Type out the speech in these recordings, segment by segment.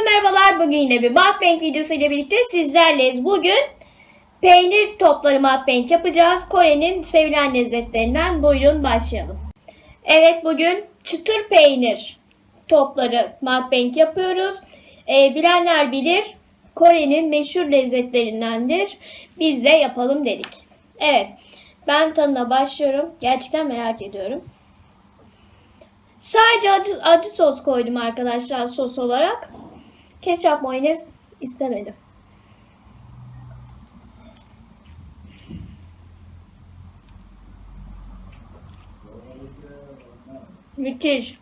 Herkese merhabalar. Bugün yine bir mukbang videosu ile birlikte sizlerleyiz. Bugün peynir topları mukbang yapacağız. Kore'nin sevilen lezzetlerinden. Buyurun başlayalım. Evet bugün çıtır peynir topları mukbang yapıyoruz. Ee, bilenler bilir Kore'nin meşhur lezzetlerindendir. Biz de yapalım dedik. Evet ben tadına başlıyorum. Gerçekten merak ediyorum. Sadece acı, acı sos koydum arkadaşlar sos olarak. Ketçap mayonez istemedim. Müthiş.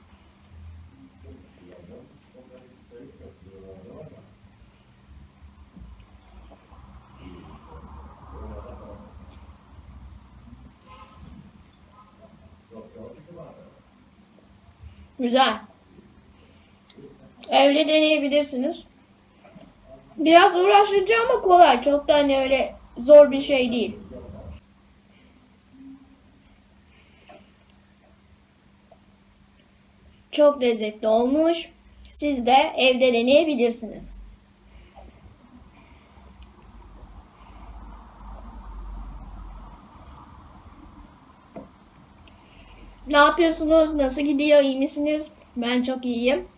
Güzel. Evde deneyebilirsiniz. Biraz uğraşıcı ama kolay. Çok da hani öyle zor bir şey değil. Çok lezzetli olmuş. Siz de evde deneyebilirsiniz. Ne yapıyorsunuz? Nasıl gidiyor? İyi misiniz? Ben çok iyiyim.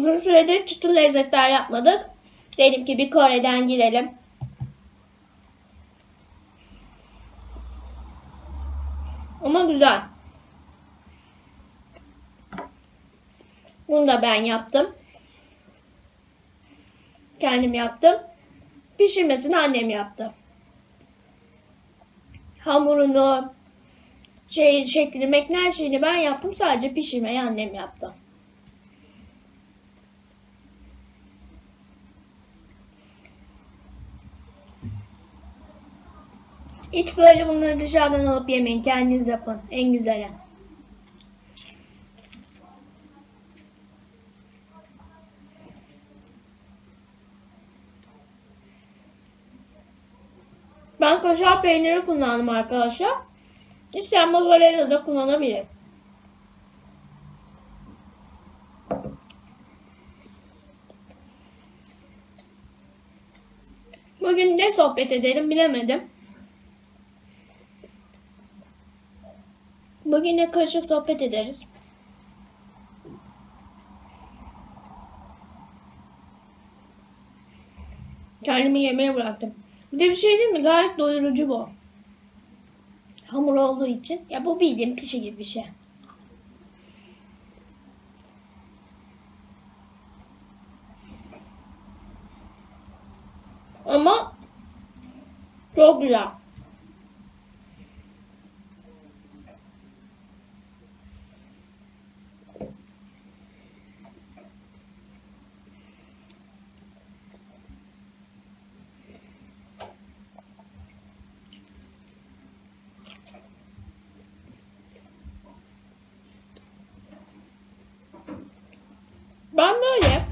Uzun süredir çıtır lezzetler yapmadık. Dedim ki bir Kore'den girelim. Ama güzel. Bunu da ben yaptım. Kendim yaptım. Pişirmesini annem yaptı. Hamurunu, şey, şeklini, her şeyini ben yaptım. Sadece pişirmeyi annem yaptı. Hiç böyle bunları dışarıdan alıp yemeyin. Kendiniz yapın. En güzeli. Ben kaşar peyniri kullandım arkadaşlar. İsteyen mozzarella da kullanabilir. Bugün ne sohbet edelim bilemedim. Bugün de karışık sohbet ederiz. Kendimi yemeğe bıraktım. Bir de bir şey değil mi? Gayet doyurucu bu. Hamur olduğu için. Ya bu bildiğim pişi gibi bir şey. Ama çok güzel. Ben böyle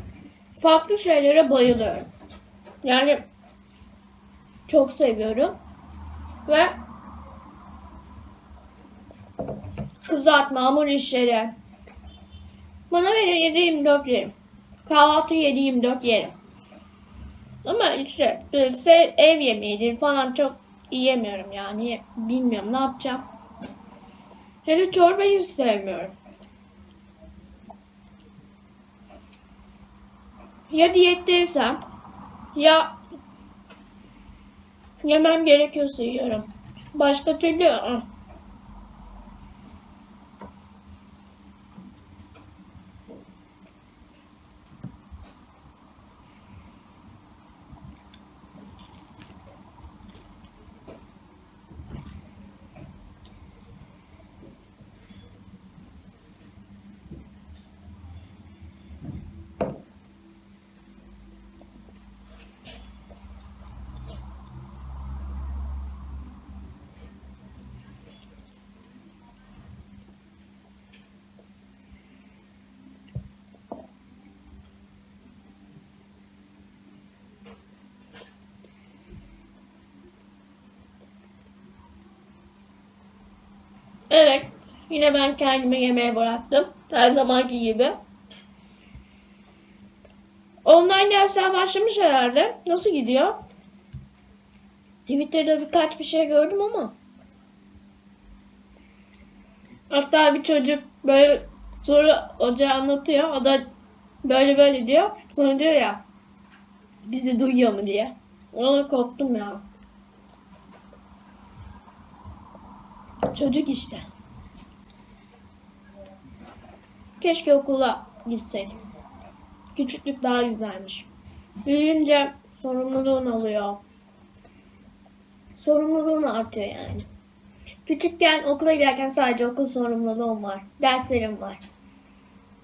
farklı şeylere bayılıyorum. Yani çok seviyorum. Ve kızartma, hamur işleri. Bana verin 7-24 yerim. Kahvaltı 7-24 yerim. Ama işte böyle ev yemeğidir falan çok yiyemiyorum yani. Bilmiyorum ne yapacağım. Hele çorbayı sevmiyorum. Ya diyetteysem ya yemem gerekiyorsa yiyorum. Başka türlü ı. Evet. Yine ben kendime yemeğe bıraktım. Her zamanki gibi. Online dersler başlamış herhalde. Nasıl gidiyor? Twitter'da birkaç bir şey gördüm ama. Hatta bir çocuk böyle soru hoca anlatıyor. O da böyle böyle diyor. Sonra diyor ya bizi duyuyor mu diye. Ona korktum ya. Çocuk işte. Keşke okula gitsek. Küçüklük daha güzelmiş. Büyüyünce sorumluluğun oluyor. Sorumluluğun artıyor yani. Küçükken okula giderken sadece okul sorumluluğum var. Derslerim var.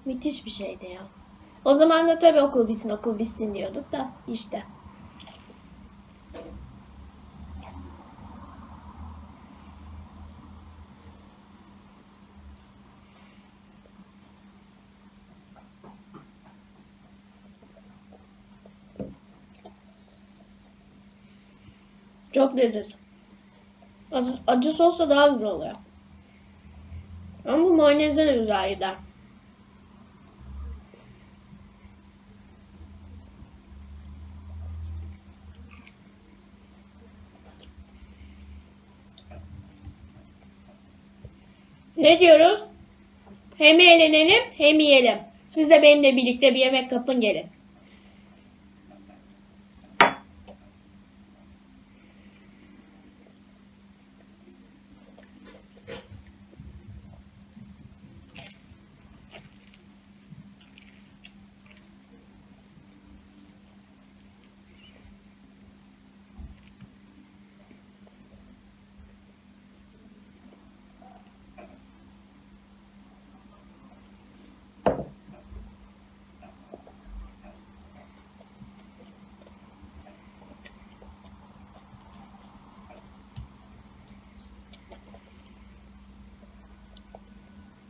Müthiş bir şeydi ya. O zaman da tabii okul bitsin okul bitsin diyorduk da işte. Çok lezzetli. Acı, acı sosla daha güzel oluyor. Ama bu mayonezle de güzel gider. Ne diyoruz? Hem eğlenelim hem yiyelim. Siz de benimle birlikte bir yemek kapın gelin.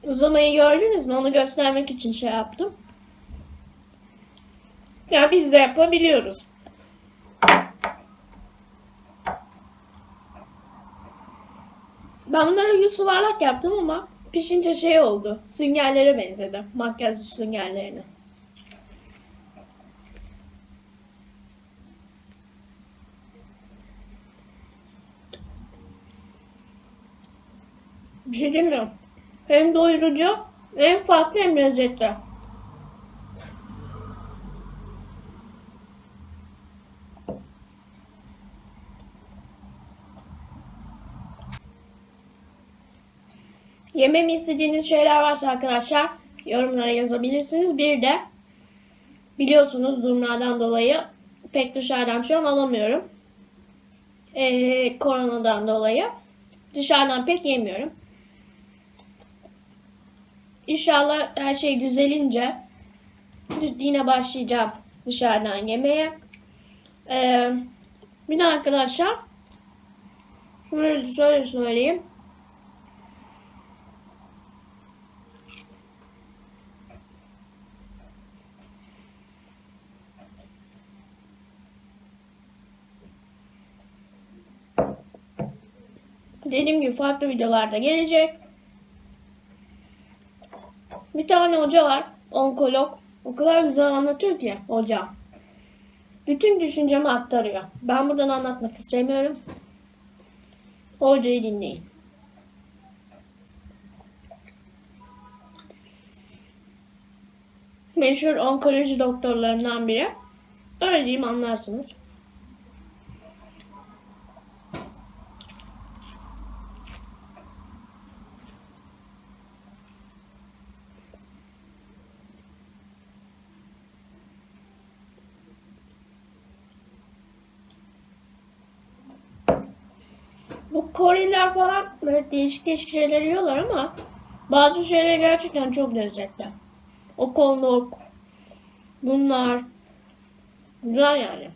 Uzamayı gördünüz mü? Onu göstermek için şey yaptım. Ya biz de yapabiliyoruz. Ben bunları yüz yuvarlak yaptım ama pişince şey oldu. Süngerlere benzedi. Makyaj süngerlerine. Bir şey demiyorum. Hem doyurucu, hem farklı hem lezzetli. Yememi istediğiniz şeyler varsa arkadaşlar yorumlara yazabilirsiniz. Bir de biliyorsunuz durumlardan dolayı pek dışarıdan şu an alamıyorum. Ee, koronadan dolayı. Dışarıdan pek yemiyorum. İnşallah her şey düzelince yine başlayacağım dışarıdan yemeye. Ee, bir de arkadaşlar şöyle şöyle söyleyeyim. Dediğim gibi farklı videolarda gelecek. Bir tane hoca var. Onkolog. O kadar güzel anlatıyor ki hoca. Bütün düşüncemi aktarıyor. Ben buradan anlatmak istemiyorum. Hocayı dinleyin. Meşhur onkoloji doktorlarından biri. Öyle diyeyim anlarsınız. Bu Koreliler falan böyle değişik değişik şeyler yiyorlar ama bazı şeyler gerçekten çok lezzetli. O konluk, bunlar güzel yani.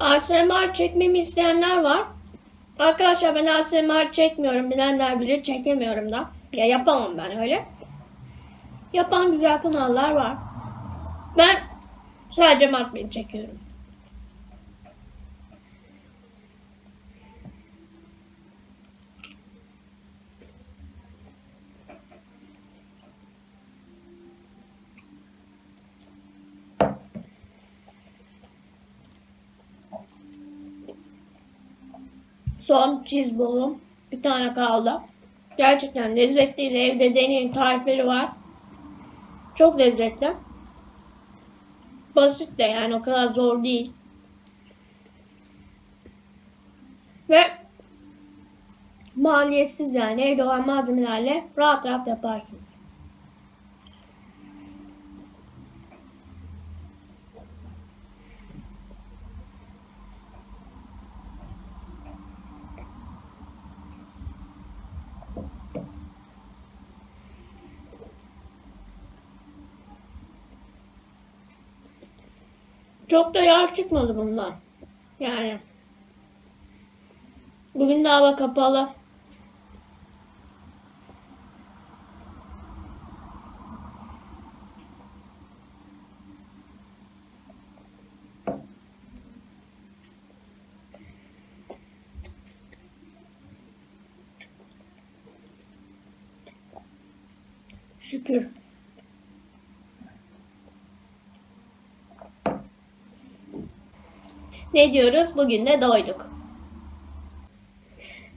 ASMR çekmemi isteyenler var. Arkadaşlar ben ASMR çekmiyorum. Bilenler bilir çekemiyorum da. Ya yapamam ben öyle. Yapan güzel kanallar var. Ben sadece mukbang çekiyorum. Son cheeseballl'um. Bir tane kaldı. Gerçekten lezzetliydi. Evde deneyin tarifleri var. Çok lezzetli. Basit de yani o kadar zor değil. Ve maliyetsiz yani evde olan malzemelerle rahat rahat yaparsınız. Çok da yağ çıkmadı bundan. Yani bugün de hava kapalı. Şükür. Ne diyoruz? Bugün de doyduk.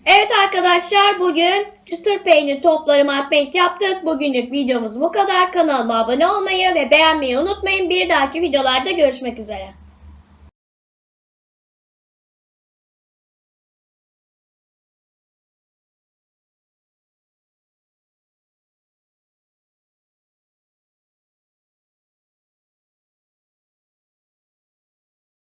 Evet arkadaşlar bugün çıtır peynir topları mukbang yaptık. Bugünlük videomuz bu kadar. Kanalıma abone olmayı ve beğenmeyi unutmayın. Bir dahaki videolarda görüşmek üzere.